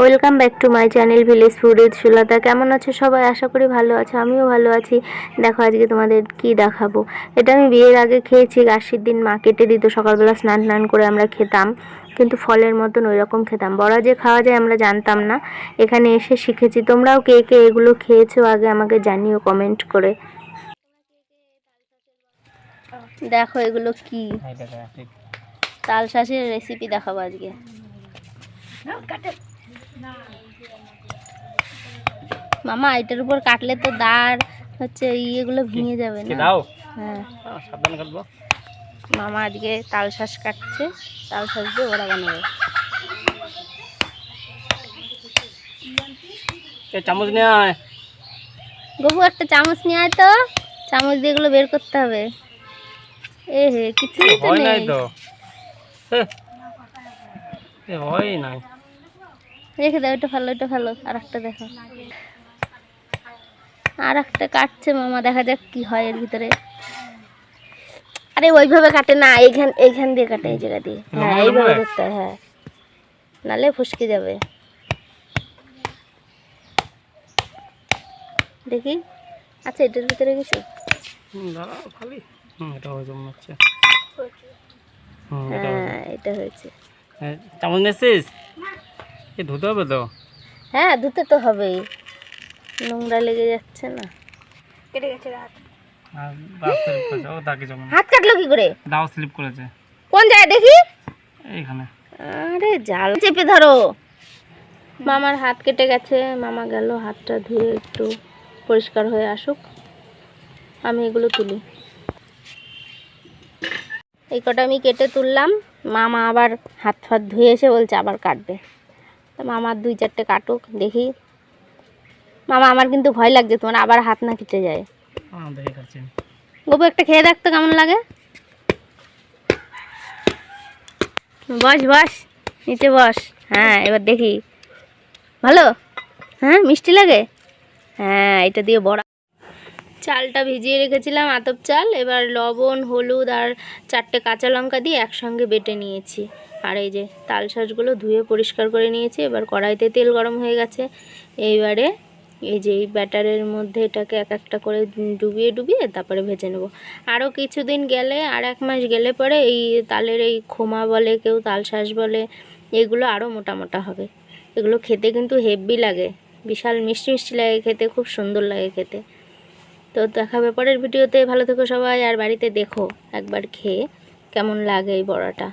Welcome back to my channel village food with Sulata কেমন আছো সবাই? আশা করি ভালো আছে আমিও ভালো আছি। দেখো আজকে তোমাদের কি দেখাবো? এটা আমি বিয়ের আগে খেয়েছি আশির দিন মা কেটে দিত সকালবেলা স্নান টান করে আমরা খেতাম। কিন্তু ফলের মতন ওই রকম খেতাম। বড়া যে খাওয়া যায় আমরা জানতাম না। এখানে এসে শিখেছি। তোমরাও কে কে এগুলো খেয়েছো আগে আমাকে জানিও কমেন্ট করে। দেখো এগুলো কি? তাল শাঁসের রেসিপি দেখাবো আজকে। মামা এটার উপর কাটলে তো দাঁড় হচ্ছে ইয়েগুলো ভেঙে যাবে না? হ্যাঁ। সাবধানে কাটবো। মামা আজকে তাল শাঁস কাটছে তাল শাঁস দিয়ে ওরা বানাবে। চামচ নিয়ে আয়। গবু একটা চামচ নিয়ে আয় তো। চামচ দিয়ে এগুলো বের করতে হবে। এ হে কিছুই তো হয় নাই হয় নাই। রেখে দাও এটা ভালো এটা ভালো আর একটা দেখো। আর একটা কাটছে মামা দেখা যাক কি হয় এর ভিতরে। আরে ওইভাবে কাটে না এইখান এইখান দিয়ে কাটে এই জায়গা দিয়ে। হ্যাঁ এইভাবে? ধরতে হয়, হ্যাঁ। নালে ফুসকে যাবে। দেখি। আচ্ছা এটার ভিতরে হয়েছে। হ্যাঁ এটা হয়েছে। চামচ নিয়েছিস এ ধুতে হবে তো? হ্যাঁ ধুতে তো হবেই। নোংরা লেগে যাচ্ছে না। স্লিপ করেছে ও হাত কাটলো কি করে? দাও স্লিপ করেছে। কোন জায়গায় দেখি? এইখানে। আরে জাল চেপে ধরো। মামার হাত কেটে গেছে। মামা গেল হাতটা ধুয়ে একটু পরিষ্কার হয়ে আসুক। আমি এগুলো তুলি। এই কটা আমি কেটে তুললাম। মামা আবার হাত ফাত ধুয়ে এসে বলছে আবার কাটবে। তা মামার দুই চারটে কাটুক দেখি। মামা আমার কিন্তু ভয় লাগছে তোমার আবার হাত না কেটে যায়। হ্যাঁ গপু একটা খেয়ে দেখতো কেমন লাগে। বস বস নিচে বস। হ্যাঁ এবার দেখি। ভালো? হ্যাঁ মিষ্টি লাগে? হ্যাঁ এটা দিয়ে বড়া। চালটা ভিজিয়ে রেখেছিলাম আতপ চাল, এবার লবণ, হলুদ আর চারটে কাঁচা লঙ্কা দিয়ে একসঙ্গে বেটে নিয়েছি। আর এই যে তাল শাঁসগুলো ধুয়ে পরিষ্কার করে নিয়েছি, এবার কড়াইতে তেল গরম হয়ে গেছে। এইবারে এই যে এই ব্যাটারের মধ্যে এটাকে এক একটা করে ডুবিয়ে ডুবিয়ে তারপরে ভেজে নেব। আরও কিছুদিন গেলে, আর এক মাস গেলে পরে এই তালের এই খোমা বলে, কেউ তাল শাঁস বলে, এগুলো আরও মোটা মোটা হবে। এগুলো খেতে কিন্তু হেভি লাগে। বিশাল মিষ্টি মিষ্টি লাগে খেতে, খুব সুন্দর লাগে খেতে। তো দেখা ব্যাপারের ভিডিওতে ভালো থেকো সবাই, আর বাড়িতে দেখো একবার খেয়ে কেমন লাগে এই বড়াটা।